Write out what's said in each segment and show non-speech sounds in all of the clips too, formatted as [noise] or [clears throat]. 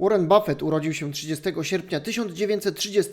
Warren Buffett urodził się 30 sierpnia 1930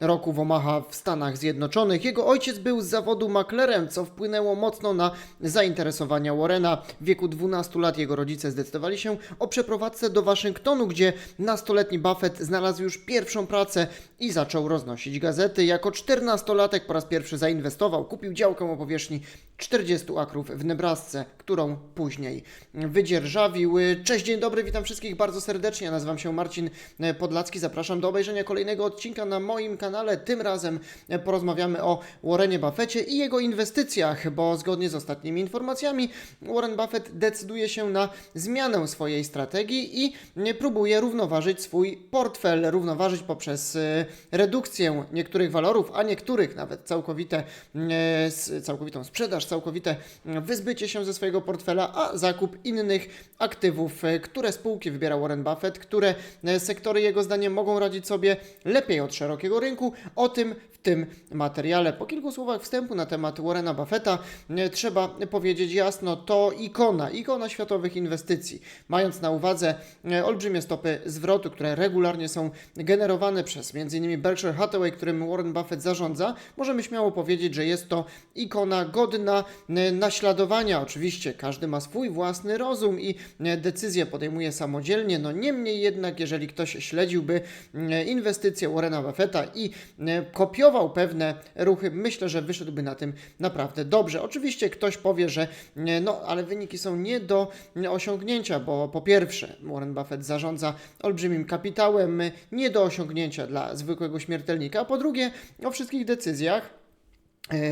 roku w Omaha w Stanach Zjednoczonych. Jego ojciec był z zawodu maklerem, co wpłynęło mocno na zainteresowania Warrena. W wieku 12 lat jego rodzice zdecydowali się o przeprowadzce do Waszyngtonu, gdzie nastoletni Buffett znalazł już pierwszą pracę i zaczął roznosić gazety. Jako 14-latek po raz pierwszy zainwestował, kupił działkę o powierzchni 40 akrów w Nebrasce, którą później wydzierżawił. Cześć, dzień dobry, witam wszystkich bardzo serdecznie. Nazywam się Marcin Podlacki. Zapraszam do obejrzenia kolejnego odcinka na moim kanale. Tym razem porozmawiamy o Warrenie Buffetcie i jego inwestycjach, bo zgodnie z ostatnimi informacjami Warren Buffett decyduje się na zmianę swojej strategii i próbuje równoważyć swój portfel, równoważyć poprzez e, redukcję niektórych walorów, a niektórych nawet całkowite, e, całkowitą sprzedaż, całkowite wyzbycie się ze swojego portfela, a zakup innych aktywów, e, które spółki wybiera Warren Buffett, które e, sektory jego zdaniem mogą radzić sobie lepiej od szerokiego rynku. O tym w tym materiale. Po kilku słowach wstępu na temat Warrena Buffetta e, trzeba powiedzieć jasno, to ikona, ikona światowych inwestycji. Mając na uwadze olbrzymie stopy zwrotu, które regularnie są generowane przez m.in. Berkshire Hathaway, którym Warren Buffett zarządza, możemy śmiało powiedzieć, że jest to ikona godna e, naśladowania. Oczywiście każdy ma swój własny rozum i e, decyzje podejmuje samodzielnie, no niemniej jednak, jeżeli ktoś śledziłby e, inwestycje Warrena Buffetta i e, kopiował pewne ruchy, myślę, że wyszedłby na tym naprawdę dobrze. Oczywiście ktoś powie, że no, ale wyniki są nie do osiągnięcia, bo po pierwsze Warren Buffett zarządza olbrzymim kapitałem, nie do osiągnięcia dla zwykłego śmiertelnika, a po drugie o wszystkich decyzjach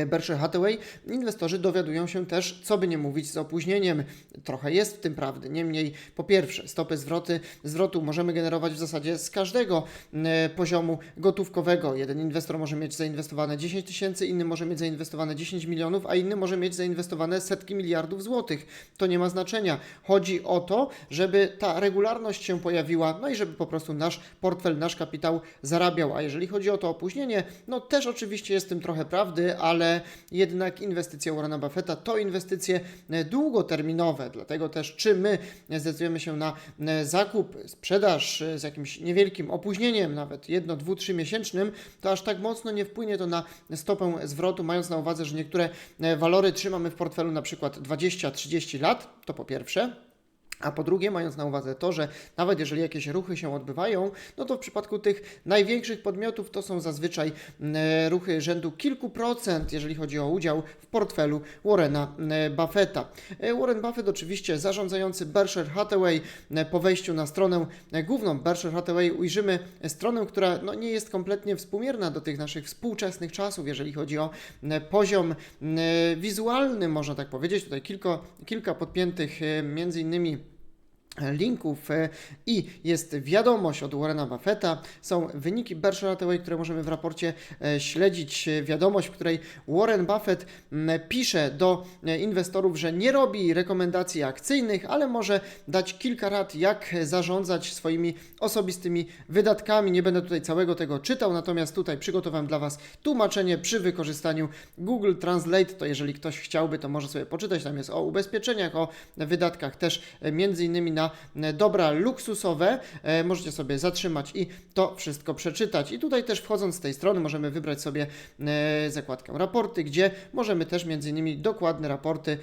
Berkshire Hathaway, inwestorzy dowiadują się też, co by nie mówić, z opóźnieniem. Trochę jest w tym prawdy. Niemniej, po pierwsze, stopy zwroty, zwrotu możemy generować w zasadzie z każdego e, poziomu gotówkowego. Jeden inwestor może mieć zainwestowane 10 tysięcy, inny może mieć zainwestowane 10 milionów, a inny może mieć zainwestowane setki miliardów złotych. To nie ma znaczenia. Chodzi o to, żeby ta regularność się pojawiła, no i żeby po prostu nasz portfel, nasz kapitał zarabiał. A jeżeli chodzi o to opóźnienie, no też oczywiście jest w tym trochę prawdy, ale jednak inwestycje Warrena Buffetta to inwestycje e, długoterminowe, dlatego też czy my zdecydujemy się na e, zakup, sprzedaż e, z jakimś niewielkim opóźnieniem, nawet jedno, dwu, trzy miesięcznym, to aż tak mocno nie wpłynie to na stopę zwrotu, mając na uwadze, że niektóre walory trzymamy w portfelu na przykład 20-30 lat, to po pierwsze. A po drugie, mając na uwadze to, że nawet jeżeli jakieś ruchy się odbywają, no to w przypadku tych największych podmiotów to są zazwyczaj e, ruchy rzędu kilku procent, jeżeli chodzi o udział w portfelu Warrena e, Buffetta. E, Warren Buffett oczywiście zarządzający Berkshire Hathaway po wejściu na stronę główną Berkshire Hathaway ujrzymy stronę, która no, nie jest kompletnie współmierna do tych naszych współczesnych czasów, jeżeli chodzi o poziom wizualny, można tak powiedzieć. Tutaj kilka, kilka podpiętych między innymi linków e, i jest wiadomość od Warrena Buffetta, są wyniki Berkshire Hathaway, które możemy w raporcie e, śledzić, E, wiadomość, w której Warren Buffett pisze do inwestorów, że nie robi rekomendacji akcyjnych, ale może dać kilka rad, jak zarządzać swoimi osobistymi wydatkami. Nie będę tutaj całego tego czytał, natomiast tutaj przygotowałem dla Was tłumaczenie przy wykorzystaniu Google Translate, to jeżeli ktoś chciałby, to może sobie poczytać, tam jest o ubezpieczeniach, o wydatkach też między innymi na e, dobra luksusowe. E, Możecie sobie zatrzymać i to wszystko przeczytać. I tutaj też wchodząc z tej strony możemy wybrać sobie e, zakładkę raporty, gdzie możemy też między innymi dokładne raporty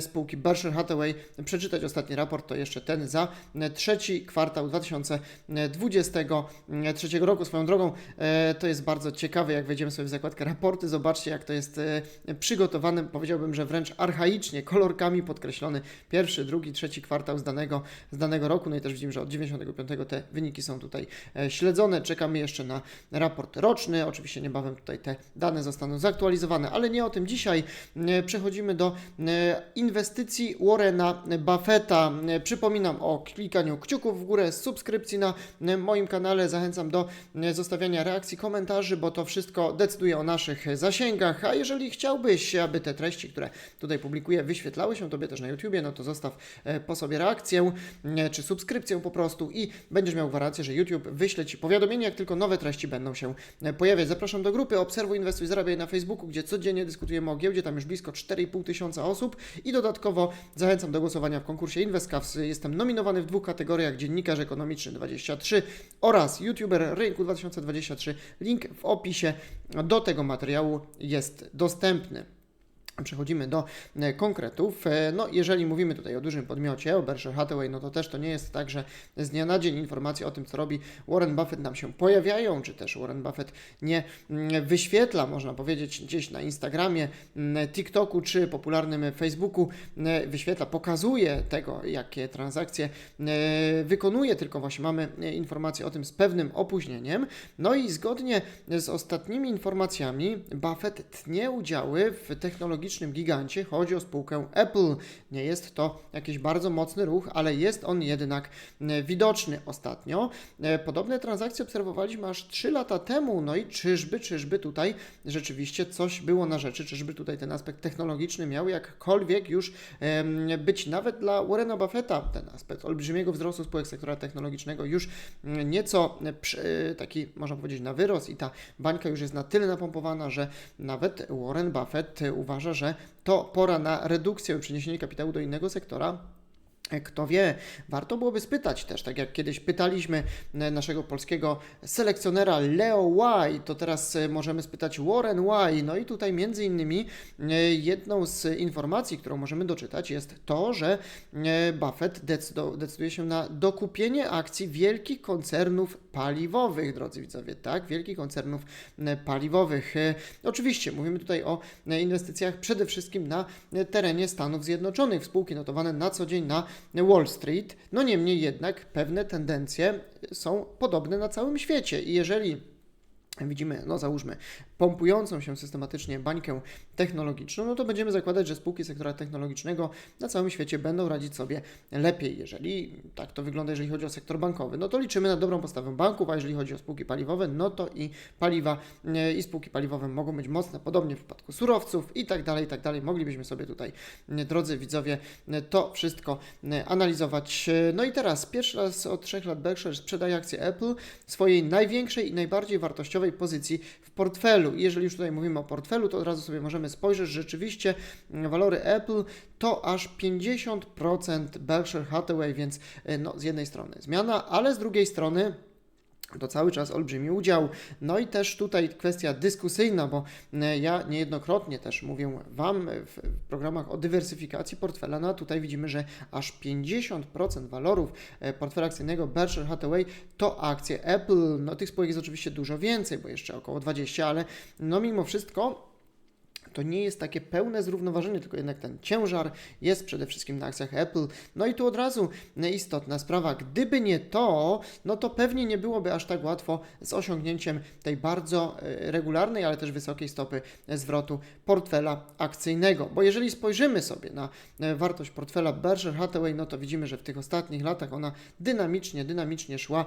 spółki Berkshire Hathaway przeczytać. Ostatni raport to jeszcze ten za trzeci kwartał 2023 roku. Swoją drogą to jest bardzo ciekawe, jak wejdziemy sobie w zakładkę raporty, zobaczcie jak to jest przygotowane, powiedziałbym, że wręcz archaicznie, kolorkami podkreślony pierwszy, drugi, trzeci kwartał z danego, z danego roku. No i też widzimy, że od 95 te wyniki są tutaj e, śledzone. Czekamy jeszcze na raport roczny. Oczywiście niebawem tutaj te dane zostaną zaktualizowane, ale nie o tym dzisiaj. E, Przechodzimy do e, inwestycji Warrena Buffetta. Przypominam o klikaniu kciuków w górę, subskrypcji na moim kanale. Zachęcam do zostawiania reakcji, komentarzy, bo to wszystko decyduje o naszych zasięgach. A jeżeli chciałbyś, aby te treści, które tutaj publikuję, wyświetlały się Tobie też na YouTubie, no to zostaw po sobie reakcję. E, czy subskrypcję po prostu i będziesz miał gwarancję, że YouTube wyśle Ci powiadomienie, jak tylko nowe treści będą się e, pojawiać. Zapraszam do grupy Obserwuj, Inwestuj, Zarabiaj na Facebooku, gdzie codziennie dyskutujemy o giełdzie, tam już blisko 4,5 tysiąca osób i dodatkowo zachęcam do głosowania w konkursie InvestCaps. Jestem nominowany w dwóch kategoriach, dziennikarz ekonomiczny 23 oraz YouTuber rynku 2023. Link w opisie do tego materiału jest dostępny. Przechodzimy do e, konkretów. E, No, jeżeli mówimy tutaj o dużym podmiocie, o Berkshire Hathaway, no to też to nie jest tak, że z dnia na dzień informacje o tym, co robi Warren Buffett nam się pojawiają, czy też Warren Buffett nie mm, wyświetla, można powiedzieć, gdzieś na Instagramie, mm, TikToku czy popularnym Facebooku, mm, wyświetla, pokazuje tego, jakie transakcje wykonuje, tylko właśnie mamy e, informacje o tym z pewnym opóźnieniem. No i zgodnie z ostatnimi informacjami, Buffett tnie udziały w technologicznym gigancie. Chodzi o spółkę Apple. Nie jest to jakiś bardzo mocny ruch, ale jest on jednak e, widoczny ostatnio. E, Podobne transakcje obserwowaliśmy aż 3 lata temu. No i czyżby, czyżby tutaj rzeczywiście coś było na rzeczy, czyżby tutaj ten aspekt technologiczny miał jakkolwiek już być nawet dla Warrena Buffetta, ten aspekt olbrzymiego wzrostu spółek sektora technologicznego już nieco e, taki, można powiedzieć, na wyrost i ta bańka już jest na tyle napompowana, że nawet Warren Buffett uważa, że to pora na redukcję i przeniesienie kapitału do innego sektora. Kto wie, warto byłoby spytać też, tak jak kiedyś pytaliśmy e, naszego polskiego selekcjonera Leo Y, to teraz e, możemy spytać Warren Y. No i tutaj między innymi e, jedną z informacji, którą możemy doczytać jest to, że Buffett decyduje się na dokupienie akcji wielkich koncernów paliwowych, drodzy widzowie, tak, wielkich koncernów paliwowych. Oczywiście mówimy tutaj o inwestycjach przede wszystkim na terenie Stanów Zjednoczonych, spółki notowane na co dzień na Wall Street. No niemniej jednak pewne tendencje są podobne na całym świecie i jeżeli widzimy, no załóżmy, pompującą się systematycznie bańkę technologiczną, no to będziemy zakładać, że spółki sektora technologicznego na całym świecie będą radzić sobie lepiej. Jeżeli tak to wygląda, jeżeli chodzi o sektor bankowy, no to liczymy na dobrą postawę banków, a jeżeli chodzi o spółki paliwowe, no to i paliwa i spółki paliwowe mogą być mocne, podobnie w przypadku surowców i tak dalej, i tak dalej. Moglibyśmy sobie tutaj, drodzy widzowie, to wszystko analizować. No i teraz, pierwszy raz od trzech lat Berkshire sprzedaje akcje Apple swojej największej i najbardziej wartościowej pozycji w portfelu. Jeżeli już tutaj mówimy o portfelu, to od razu sobie możemy spojrzeć, rzeczywiście mm, walory Apple to aż 50% Berkshire Hathaway, więc e, no, z jednej strony zmiana, ale z drugiej strony to cały czas olbrzymi udział. No i też tutaj kwestia dyskusyjna, bo e, ja niejednokrotnie też mówię Wam w programach o dywersyfikacji portfela, no a tutaj widzimy, że aż 50% walorów e, portfela akcyjnego Berkshire Hathaway to akcje Apple. No tych spółek jest oczywiście dużo więcej, bo jeszcze około 20, ale no mimo wszystko to nie jest takie pełne zrównoważenie, tylko jednak ten ciężar jest przede wszystkim na akcjach Apple. No i tu od razu istotna sprawa, gdyby nie to, no to pewnie nie byłoby aż tak łatwo z osiągnięciem tej bardzo e, regularnej, ale też wysokiej stopy zwrotu portfela akcyjnego. Bo jeżeli spojrzymy sobie na e, wartość portfela Berkshire Hathaway, no to widzimy, że w tych ostatnich latach ona dynamicznie, dynamicznie szła e,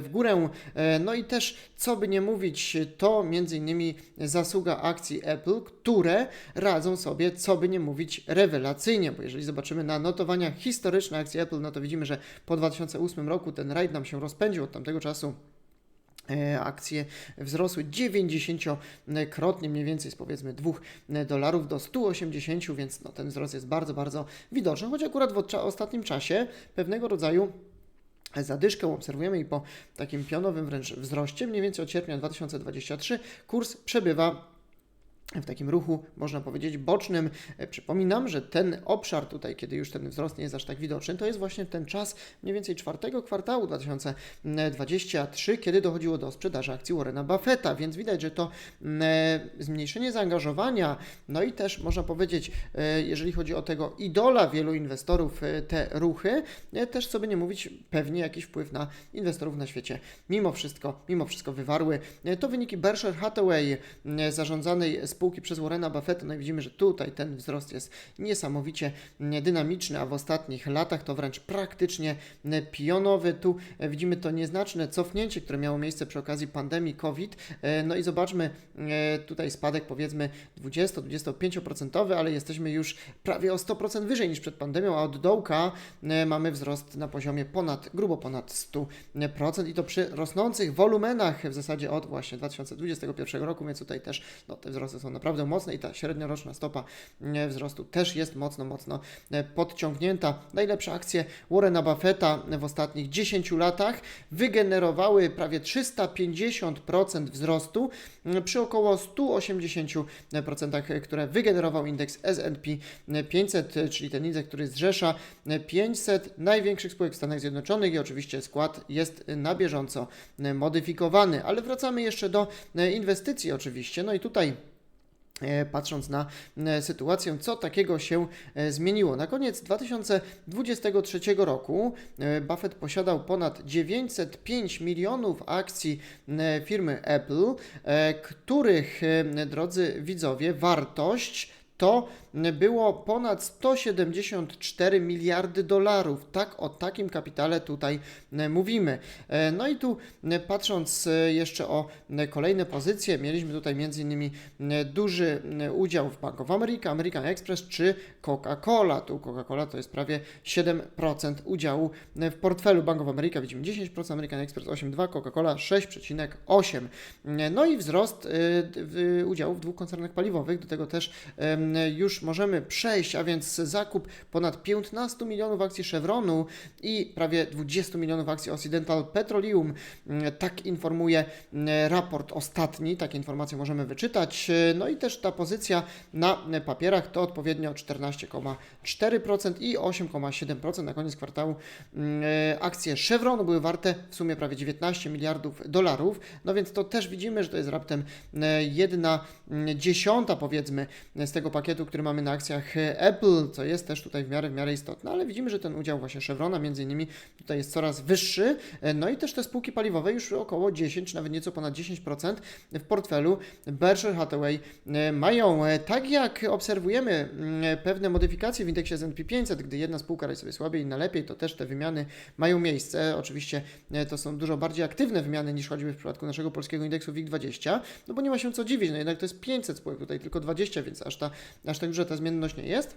w górę. No i też, co by nie mówić, to między innymi zasługa akcji Apple, które radzą sobie, co by nie mówić, rewelacyjnie, bo jeżeli zobaczymy na notowania historyczne akcji Apple, no to widzimy, że po 2008 roku ten rajd nam się rozpędził od tamtego czasu. e, Akcje wzrosły 90-krotnie, mniej więcej z powiedzmy 2 dolarów do 180, więc no, ten wzrost jest bardzo, bardzo widoczny, choć akurat w ostatnim czasie pewnego rodzaju zadyszkę obserwujemy i po takim pionowym wręcz wzroście, mniej więcej od sierpnia 2023, kurs przebywa w takim ruchu, można powiedzieć, bocznym. E, Przypominam, że ten obszar tutaj, kiedy już ten wzrost nie jest aż tak widoczny, to jest właśnie ten czas mniej więcej czwartego kwartału 2023, kiedy dochodziło do sprzedaży akcji Warrena Buffetta, więc widać, że to mm, e, zmniejszenie zaangażowania, no i też można powiedzieć, e, jeżeli chodzi o tego idola wielu inwestorów, te ruchy, też sobie nie mówić, pewnie jakiś wpływ na inwestorów na świecie mimo wszystko, mimo wszystko wywarły. To wyniki Berkshire Hathaway, zarządzanej spółki przez Warrena Buffetta. No i widzimy, że tutaj ten wzrost jest niesamowicie dynamiczny, a w ostatnich latach to wręcz praktycznie mm, pionowy. Tu e, widzimy to nieznaczne cofnięcie, które miało miejsce przy okazji pandemii COVID. E, No i zobaczmy e, tutaj spadek powiedzmy 20-25%, ale jesteśmy już prawie o 100% wyżej niż przed pandemią, a od dołka e, mamy wzrost na poziomie ponad, grubo ponad 100% i to przy rosnących wolumenach w zasadzie od właśnie 2021 roku, więc tutaj też no, te wzrosty są naprawdę mocne i ta średnioroczna stopa e, wzrostu też jest mocno, mocno e, podciągnięta. Najlepsze akcje Warrena Buffetta w ostatnich 10 latach wygenerowały prawie 350% wzrostu m, przy około 180%, które wygenerował indeks S&P 500, czyli ten indeks, który zrzesza 500 największych spółek w Stanach Zjednoczonych i oczywiście skład jest na bieżąco modyfikowany. Ale wracamy jeszcze do inwestycji oczywiście. No i tutaj e, patrząc na e, sytuację, co takiego się e, zmieniło. Na koniec 2023 roku e, Buffett posiadał ponad 905 milionów akcji e, firmy Apple, e, których, e, drodzy widzowie, wartość to było ponad 174 miliardy dolarów. Tak o takim kapitale tutaj e, mówimy. E, No i tu e, patrząc jeszcze o kolejne pozycje, mieliśmy tutaj e, duży udział w Bank of America, American Express czy Coca-Cola. Tu Coca-Cola to jest prawie 7% udziału w portfelu Bank of America. Widzimy 10%, American Express 8,2%, Coca-Cola 6,8%. E, No i wzrost udziału w dwóch koncernach paliwowych. Do tego też już możemy przejść, a więc zakup ponad 15 milionów akcji Chevronu i prawie 20 milionów akcji Occidental Petroleum. Mm, Tak informuje mm, raport ostatni, takie informacje możemy wyczytać. No i też ta pozycja na papierach to odpowiednio 14,4% i 8,7% na koniec kwartału. Akcje Chevronu były warte w sumie prawie 19 miliardów dolarów, no więc to też widzimy, że to jest raptem e, jedna mm, dziesiąta powiedzmy z tego pakietu, który mamy na akcjach Apple, co jest też tutaj w miarę, w miarę istotne, ale widzimy, że ten udział właśnie Chevrona między innymi tutaj jest coraz wyższy, E, no i też te spółki paliwowe już około 10, czy nawet nieco ponad 10% w portfelu Berkshire Hathaway e, mają. E, Tak jak obserwujemy mm, pewne modyfikacje w indeksie S&P 500, gdy jedna spółka radzi sobie słabiej, inna lepiej, to też te wymiany mają miejsce. Oczywiście to są dużo bardziej aktywne wymiany niż choćby w przypadku naszego polskiego indeksu WIG20, no bo nie ma się co dziwić, no jednak to jest 500 spółek, tutaj tylko 20, więc aż, ta, aż tak duża ta zmienność nie jest.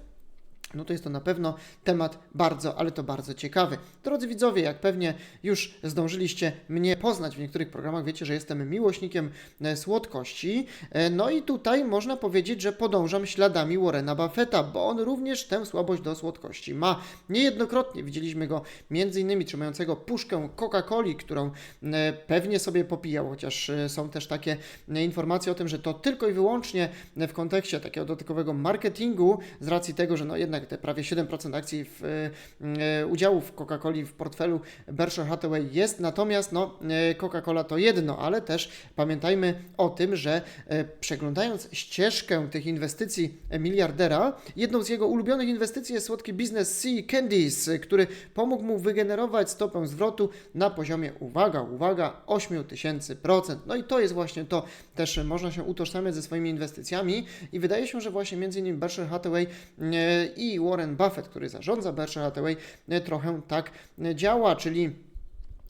No to jest to na pewno temat bardzo, ale to bardzo ciekawy. Drodzy widzowie, jak pewnie już zdążyliście mnie poznać w niektórych programach, wiecie, że jestem miłośnikiem e, słodkości. E, No i tutaj można powiedzieć, że podążam śladami Warrena Buffetta, bo on również tę słabość do słodkości ma. Niejednokrotnie widzieliśmy go między innymi trzymającego puszkę Coca-Coli, którą e, pewnie sobie popijał, chociaż są też takie informacje o tym, że to tylko i wyłącznie w kontekście takiego dotykowego marketingu, z racji tego, że no jednak te prawie 7% akcji w, e, udziałów w Coca-Coli w portfelu Berkshire Hathaway jest, natomiast no, e, Coca-Cola to jedno, ale też pamiętajmy o tym, że e, przeglądając ścieżkę tych inwestycji miliardera, jedną z jego ulubionych inwestycji jest słodki biznes Sea Candies, e, który pomógł mu wygenerować stopę zwrotu na poziomie, uwaga, uwaga, 8000%. No i to jest właśnie to, też można się utożsamiać ze swoimi inwestycjami i wydaje się, że właśnie między innymi Berkshire Hathaway e, i Warren Buffett, który zarządza Berkshire Hathaway, trochę tak działa, czyli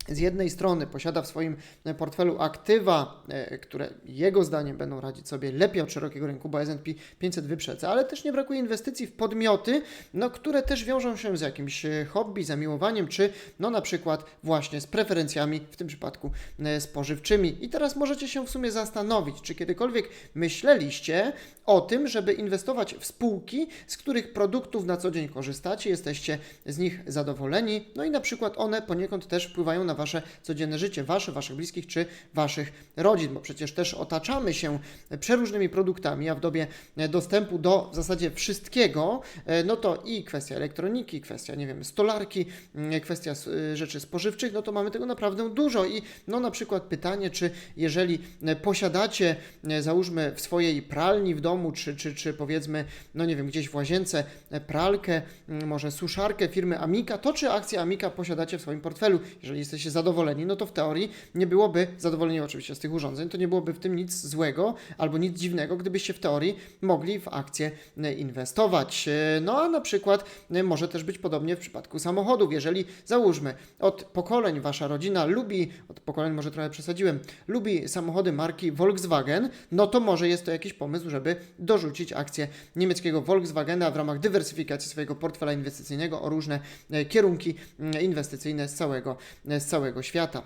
z jednej strony posiada w swoim e, portfelu aktywa, e, które jego zdaniem będą radzić sobie lepiej od szerokiego rynku, bo S&P 500 wyprzedza, ale też nie brakuje inwestycji w podmioty, no, które też wiążą się z jakimś e, hobby, zamiłowaniem, czy no na przykład właśnie z preferencjami, w tym przypadku spożywczymi. I teraz możecie się w sumie zastanowić, czy kiedykolwiek myśleliście o tym, żeby inwestować w spółki, z których produktów na co dzień korzystacie, jesteście z nich zadowoleni, no i na przykład one poniekąd też wpływają na Wasze codzienne życie, Wasze, Waszych bliskich czy Waszych rodzin, bo przecież też otaczamy się przeróżnymi produktami, a w dobie dostępu do w zasadzie wszystkiego, e, no to i kwestia elektroniki, kwestia, nie wiem, stolarki, mm, kwestia y, rzeczy spożywczych, no to mamy tego naprawdę dużo i no na przykład pytanie, czy jeżeli posiadacie, e, załóżmy w swojej pralni w domu, czy, czy, czy powiedzmy, no nie wiem, gdzieś w łazience e, pralkę, mm, może suszarkę firmy Amika, to czy akcje Amika posiadacie w swoim portfelu? Jeżeli jesteście jesteście zadowoleni, no to w teorii nie byłoby, zadowoleni oczywiście z tych urządzeń, to nie byłoby w tym nic złego albo nic dziwnego, gdybyście w teorii mogli w akcje inwestować. E, No a na przykład e, może też być podobnie w przypadku samochodów. Jeżeli załóżmy, od pokoleń wasza rodzina lubi, od pokoleń może trochę przesadziłem, lubi samochody marki Volkswagen, no to może jest to jakiś pomysł, żeby dorzucić akcję niemieckiego Volkswagena w ramach dywersyfikacji swojego portfela inwestycyjnego o różne e, kierunki inwestycyjne z całego, z całego świata.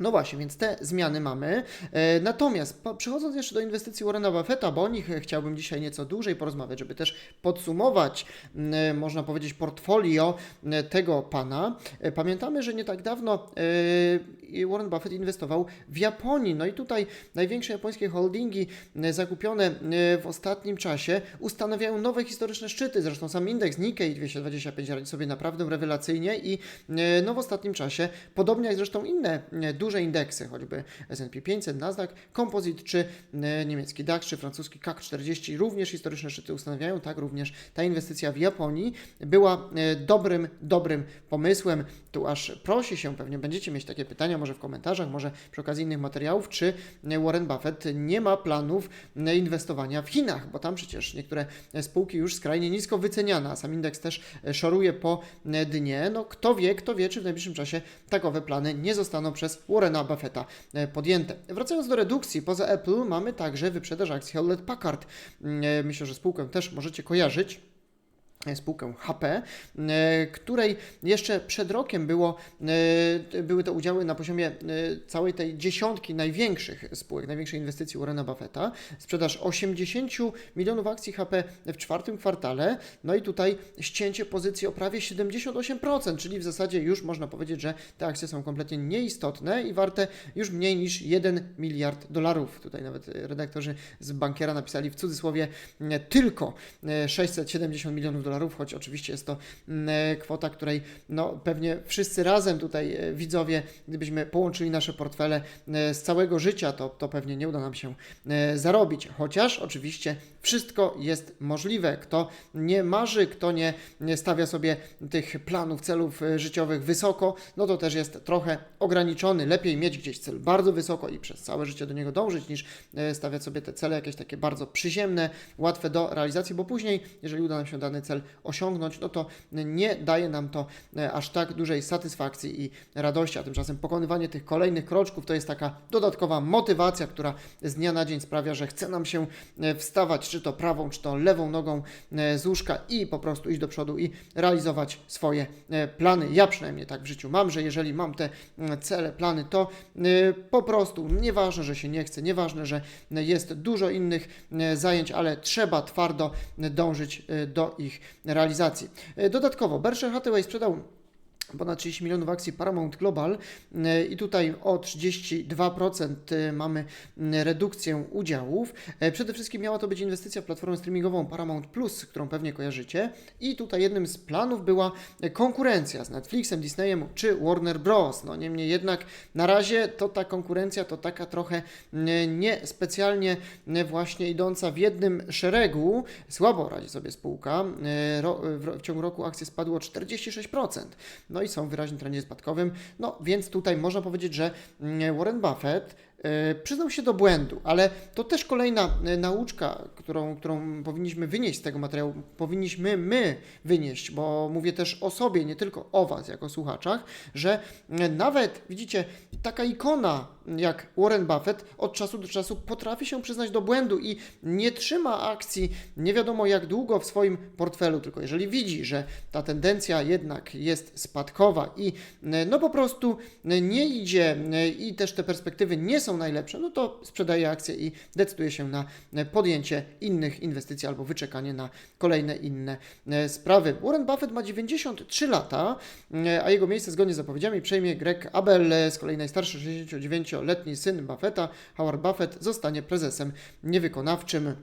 No właśnie, więc te zmiany mamy. E, Natomiast przechodząc jeszcze do inwestycji Warrena Buffetta, bo o nich e, chciałbym dzisiaj nieco dłużej porozmawiać, żeby też podsumować, e, można powiedzieć, portfolio tego pana. Pamiętamy, że nie tak dawno Warren Buffett inwestował w Japonii. No i tutaj największe japońskie holdingi zakupione w ostatnim czasie ustanawiają nowe historyczne szczyty. Zresztą sam indeks Nikkei 225 radzi sobie naprawdę rewelacyjnie i no w ostatnim czasie, podobnie jak zresztą inne e, duże indeksy, choćby S&P 500, Nasdaq, Composite czy e, niemiecki DAX czy francuski CAC 40 również historyczne szczyty ustanawiają. Tak również ta inwestycja w Japonii była e, dobrym, dobrym pomysłem. Tu aż prosi się, pewnie będziecie mieć takie pytania, może w komentarzach, może przy okazji innych materiałów, czy e, Warren Buffett nie ma planów inwestowania w Chinach, bo tam przecież niektóre spółki już skrajnie nisko wyceniane, a sam indeks też szoruje po dnie. No kto wie, kto wie, czy w najbliższym czasie takowe plany nie zostaną przez Warrena Buffetta e, podjęte. Wracając do redukcji, poza Apple mamy także wyprzedaż akcji Hewlett Packard. E, Myślę, że spółkę też możecie kojarzyć spółkę HP, e, której jeszcze przed rokiem było, e, były to udziały na poziomie e, całej tej dziesiątki największych spółek, największej inwestycji Warrena Buffetta. Sprzedaż 80 milionów akcji HP w czwartym kwartale, no i tutaj ścięcie pozycji o prawie 78%, czyli w zasadzie już można powiedzieć, że te akcje są kompletnie nieistotne i warte już mniej niż 1 miliard dolarów. Tutaj nawet redaktorzy z bankiera napisali w cudzysłowie tylko e, 670 milionów dolarów, choć oczywiście jest to mm, e, kwota, której no, pewnie wszyscy razem tutaj e, widzowie, gdybyśmy połączyli nasze portfele e, z całego życia, to, to pewnie nie uda nam się zarobić. Chociaż oczywiście wszystko jest możliwe. Kto nie marzy, kto nie, nie stawia sobie tych planów, celów życiowych wysoko, no to też jest trochę ograniczony. Lepiej mieć gdzieś cel bardzo wysoko i przez całe życie do niego dążyć, niż stawiać sobie te cele jakieś takie bardzo przyziemne, łatwe do realizacji, bo później, jeżeli uda nam się dany cel osiągnąć, no to nie daje nam to e, aż tak dużej satysfakcji i radości, a tymczasem pokonywanie tych kolejnych kroczków to jest taka dodatkowa motywacja, która z dnia na dzień sprawia, że chce nam się e, wstawać, czy to prawą, czy to lewą nogą e, z łóżka i po prostu iść do przodu i realizować swoje plany. Ja przynajmniej tak w życiu mam, że jeżeli mam te cele, plany, to po prostu nieważne, że się nie chce, nieważne, że jest dużo innych zajęć, ale trzeba twardo dążyć do ich realizacji. E, Dodatkowo Berkshire Hathaway sprzedał ponad 30 milionów akcji Paramount Global e, i tutaj o 32% e, mamy redukcję udziałów. E, Przede wszystkim miała to być inwestycja w platformę streamingową Paramount Plus, którą pewnie kojarzycie i tutaj jednym z planów była konkurencja z Netflixem, Disneyem czy Warner Bros. No niemniej jednak na razie to ta konkurencja to taka trochę niespecjalnie właśnie idąca w jednym szeregu. Słabo radzi sobie spółka. W ciągu roku akcje spadły o 46% no i są w wyraźnym trendzie spadkowym. No więc tutaj można powiedzieć, że mm, Warren Buffett e, przyznał się do błędu, ale to też kolejna e, nauczka, którą, którą powinniśmy wynieść z tego materiału, powinniśmy my wynieść, bo mówię też o sobie, nie tylko o Was jako słuchaczach, że e, nawet, widzicie, taka ikona jak Warren Buffett od czasu do czasu potrafi się przyznać do błędu i nie trzyma akcji nie wiadomo jak długo w swoim portfelu, tylko jeżeli widzi, że ta tendencja jednak jest spadkowa i e, no po prostu nie idzie e, i też te perspektywy nie są najlepsze, no to sprzedaje akcje i decyduje się na e, podjęcie innych inwestycji albo wyczekanie na kolejne inne sprawy. Warren Buffett ma 93 lata, a jego miejsce zgodnie z zapowiedziami przejmie Greg Abel, z kolei najstarszy 69-letni syn Buffetta, Howard Buffett, zostanie prezesem niewykonawczym.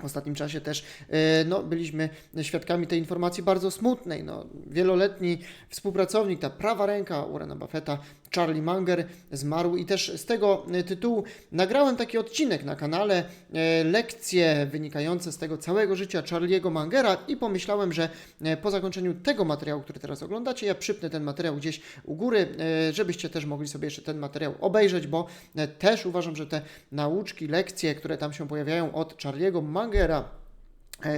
W ostatnim czasie też e, no, byliśmy świadkami tej informacji bardzo smutnej. No, wieloletni współpracownik, ta prawa ręka Warrena Buffetta, Charlie Munger zmarł i też z tego e, tytułu nagrałem taki odcinek na kanale, e, lekcje wynikające z tego całego życia Charlie'ego Mangera i pomyślałem, że e, po zakończeniu tego materiału, który teraz oglądacie, ja przypnę ten materiał gdzieś u góry, żebyście też mogli sobie jeszcze ten materiał obejrzeć, bo też uważam, że te nauczki, lekcje, które tam się pojawiają od Charlie'ego Mangera,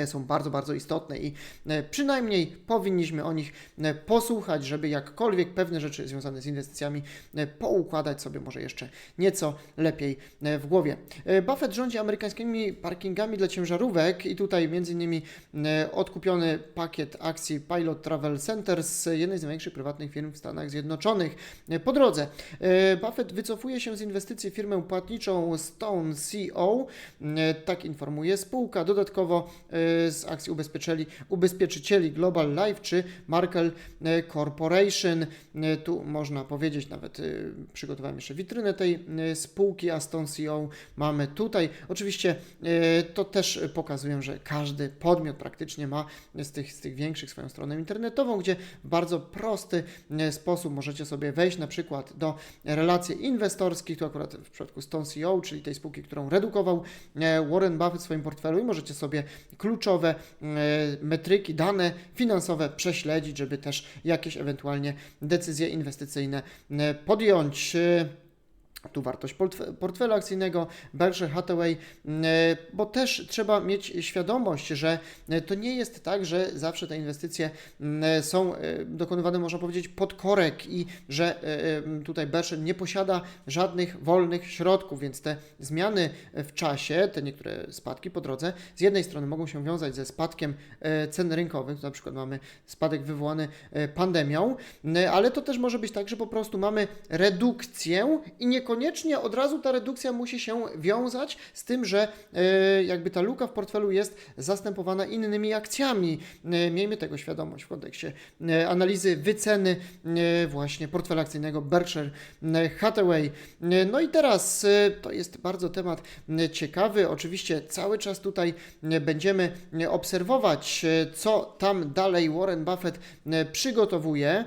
są bardzo, bardzo istotne i e, przynajmniej powinniśmy o nich e, posłuchać, żeby jakkolwiek pewne rzeczy związane z inwestycjami e, poukładać sobie może jeszcze nieco lepiej e, w głowie. E, Buffett rządzi amerykańskimi parkingami dla ciężarówek i tutaj między innymi e, odkupiony pakiet akcji Pilot Travel Centers, jednej z największych prywatnych firm w Stanach Zjednoczonych. E, Po drodze, e, Buffett wycofuje się z inwestycji w firmę płatniczą Stone CO, E, tak informuje spółka. Dodatkowo e, z akcji ubezpieczycieli, ubezpieczycieli Global Life czy Markel e, Corporation. E, Tu można powiedzieć, nawet e, przygotowałem jeszcze witrynę tej e, spółki Aston CEO. Mamy tutaj. Oczywiście e, to też pokazuję, że każdy podmiot praktycznie ma z tych, z tych większych swoją stronę internetową, gdzie w bardzo prosty e, sposób możecie sobie wejść na przykład do relacji inwestorskich, tu akurat w przypadku Stone CEO, czyli tej spółki, którą redukował e, Warren Buffett w swoim portfelu i możecie sobie kluczowe e, metryki, dane finansowe prześledzić, żeby też jakieś ewentualnie decyzje inwestycyjne e, podjąć. Tu wartość portfe- portfela akcyjnego Berkshire Hathaway, e, bo też trzeba mieć świadomość, że e, to nie jest tak, że zawsze te inwestycje e, są dokonywane, można powiedzieć, pod korek i że tutaj Berkshire nie posiada żadnych wolnych środków, więc te zmiany w czasie, te niektóre spadki po drodze, z jednej strony mogą się wiązać ze spadkiem cen rynkowych, na przykład mamy spadek wywołany pandemią, ale to też może być tak, że po prostu mamy redukcję i niekoniecznie od razu ta redukcja musi się wiązać z tym, że e, jakby ta luka w portfelu jest zastępowana innymi akcjami. E, Miejmy tego świadomość w kontekście e, analizy wyceny właśnie portfela akcyjnego Berkshire Hathaway. No i teraz to jest bardzo temat ciekawy. Oczywiście cały czas tutaj będziemy obserwować, co tam dalej Warren Buffett przygotowuje.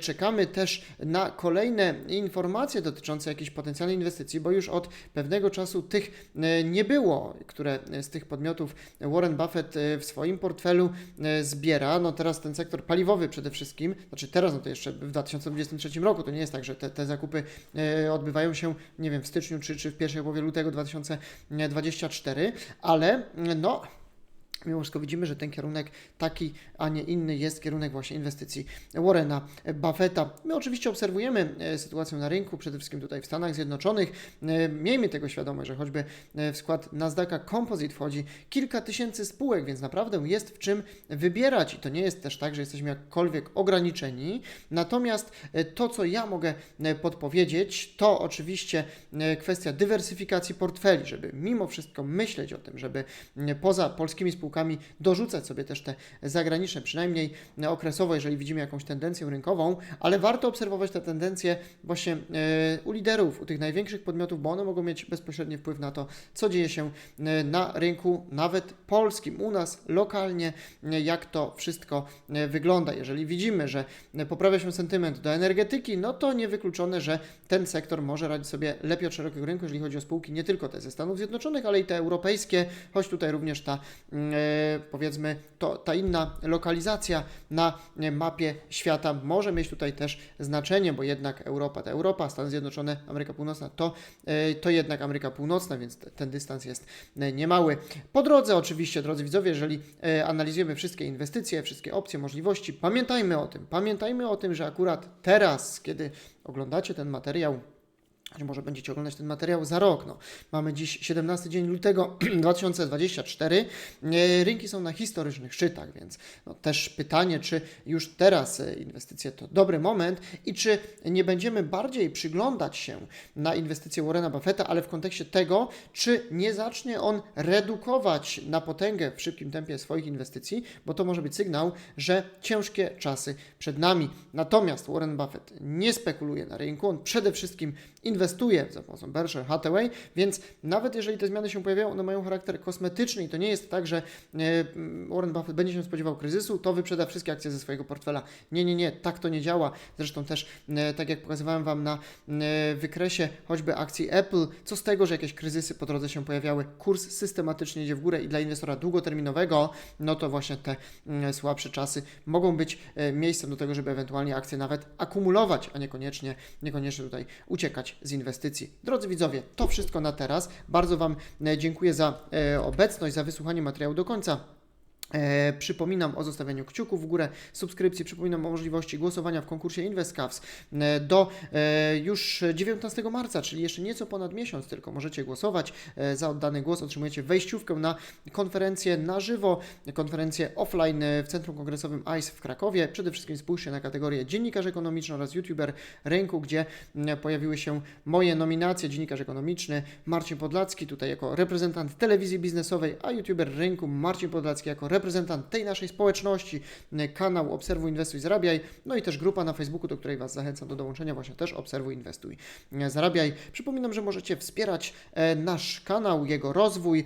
Czekamy też na kolejne informacje dotyczące jakichś potencjalnych inwestycji, bo już od pewnego czasu tych e, nie było, które z tych podmiotów Warren Buffett e, w swoim portfelu e, zbiera. No teraz ten sektor paliwowy przede wszystkim, znaczy teraz, no to jeszcze w 2023 roku, to nie jest tak, że te, te zakupy e, odbywają się, nie wiem, w styczniu czy, czy w pierwszej połowie lutego 2024, ale no mimo wszystko widzimy, że ten kierunek taki, a nie inny jest kierunek właśnie inwestycji Warrena Buffetta. My oczywiście obserwujemy e, sytuację na rynku, przede wszystkim tutaj w Stanach Zjednoczonych. E, Miejmy tego świadomość, że choćby e, w skład Nasdaqa Composite wchodzi kilka tysięcy spółek, więc naprawdę jest w czym wybierać i to nie jest też tak, że jesteśmy jakkolwiek ograniczeni. Natomiast to, co ja mogę podpowiedzieć, to oczywiście kwestia dywersyfikacji portfeli, żeby mimo wszystko myśleć o tym, żeby poza polskimi spółkami dorzucać sobie też te zagraniczne, przynajmniej okresowo, jeżeli widzimy jakąś tendencję rynkową, ale warto obserwować te tendencje właśnie e, u liderów, u tych największych podmiotów, bo one mogą mieć bezpośredni wpływ na to, co dzieje się e, na rynku nawet polskim, u nas lokalnie, e, jak to wszystko wygląda. Jeżeli widzimy, że poprawia się sentyment do energetyki, no to niewykluczone, że ten sektor może radzić sobie lepiej od szerokiego rynku, jeżeli chodzi o spółki nie tylko te ze Stanów Zjednoczonych, ale i te europejskie, choć tutaj również ta powiedzmy to, ta inna lokalizacja na e, mapie świata może mieć tutaj też znaczenie, bo jednak Europa to Europa, Stany Zjednoczone, Ameryka Północna to, e, to jednak Ameryka Północna, więc te, ten dystans jest e, niemały. Po drodze oczywiście, drodzy widzowie, jeżeli e, analizujemy wszystkie inwestycje, wszystkie opcje, możliwości, pamiętajmy o tym, pamiętajmy o tym, że akurat teraz, kiedy oglądacie ten materiał, Choć może będziecie oglądać ten materiał za rok. No. Mamy dziś 17 dzień lutego [clears throat] 2024. E, Rynki są na historycznych szczytach, więc no, też pytanie, czy już teraz e, inwestycje to dobry moment i czy nie będziemy bardziej przyglądać się na inwestycje Warrena Buffetta, ale w kontekście tego, czy nie zacznie on redukować na potęgę w szybkim tempie swoich inwestycji, bo to może być sygnał, że ciężkie czasy przed nami. Natomiast Warren Buffett nie spekuluje na rynku, on przede wszystkim inwestuje inwestuje za pomocą Berkshire Hathaway, więc nawet jeżeli te zmiany się pojawiają, one mają charakter kosmetyczny i to nie jest tak, że e, Warren Buffett będzie się spodziewał kryzysu, to wyprzeda wszystkie akcje ze swojego portfela. Nie, nie, nie, tak to nie działa. Zresztą też, e, tak jak pokazywałem Wam na e, wykresie choćby akcji Apple, co z tego, że jakieś kryzysy po drodze się pojawiały, kurs systematycznie idzie w górę i dla inwestora długoterminowego, no to właśnie te mm, słabsze czasy mogą być miejscem do tego, żeby ewentualnie akcje nawet akumulować, a niekoniecznie, niekoniecznie tutaj uciekać z inwestycji. Drodzy widzowie, to wszystko na teraz. Bardzo Wam e, dziękuję za e, obecność, za wysłuchanie materiału do końca. E, przypominam o zostawianiu kciuków w górę, subskrypcji, przypominam o możliwości głosowania w konkursie InvestCaps e, do e, już 19 marca, czyli jeszcze nieco ponad miesiąc tylko możecie głosować. E, za oddany głos otrzymujecie wejściówkę na konferencję na żywo, konferencję offline w Centrum Kongresowym ICE w Krakowie. Przede wszystkim spójrzcie na kategorię dziennikarz ekonomiczny oraz youtuber rynku, gdzie pojawiły się moje nominacje. Dziennikarz ekonomiczny Marcin Podlacki tutaj jako reprezentant telewizji biznesowej, a youtuber rynku Marcin Podlacki jako reprezentant tej naszej społeczności, m, kanał Obserwuj, Inwestuj, Zarabiaj, no i też grupa na Facebooku, do której Was zachęcam do dołączenia, właśnie też Obserwuj, Inwestuj, e, Zarabiaj. Przypominam, że możecie wspierać e, nasz kanał, jego rozwój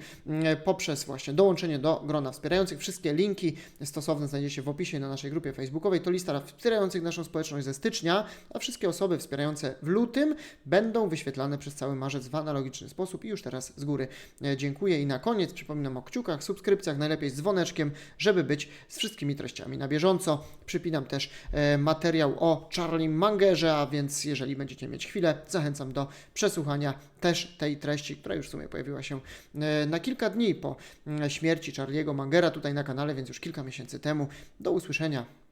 poprzez właśnie dołączenie do grona wspierających. Wszystkie linki stosowne znajdziecie w opisie na naszej grupie facebookowej. To lista wspierających naszą społeczność ze stycznia, a wszystkie osoby wspierające w lutym będą wyświetlane przez cały marzec w analogiczny sposób i już teraz z góry e, dziękuję. I na koniec przypominam o kciukach, subskrypcjach, najlepiej z dzwoneczkiem, żeby być z wszystkimi treściami na bieżąco. Przypinam też e, materiał o Charlie Mangerze, a więc jeżeli będziecie mieć chwilę, zachęcam do przesłuchania też tej treści, która już w sumie pojawiła się e, na kilka dni po mm, śmierci Charliego Mangera tutaj na kanale, więc już kilka miesięcy temu. Do usłyszenia.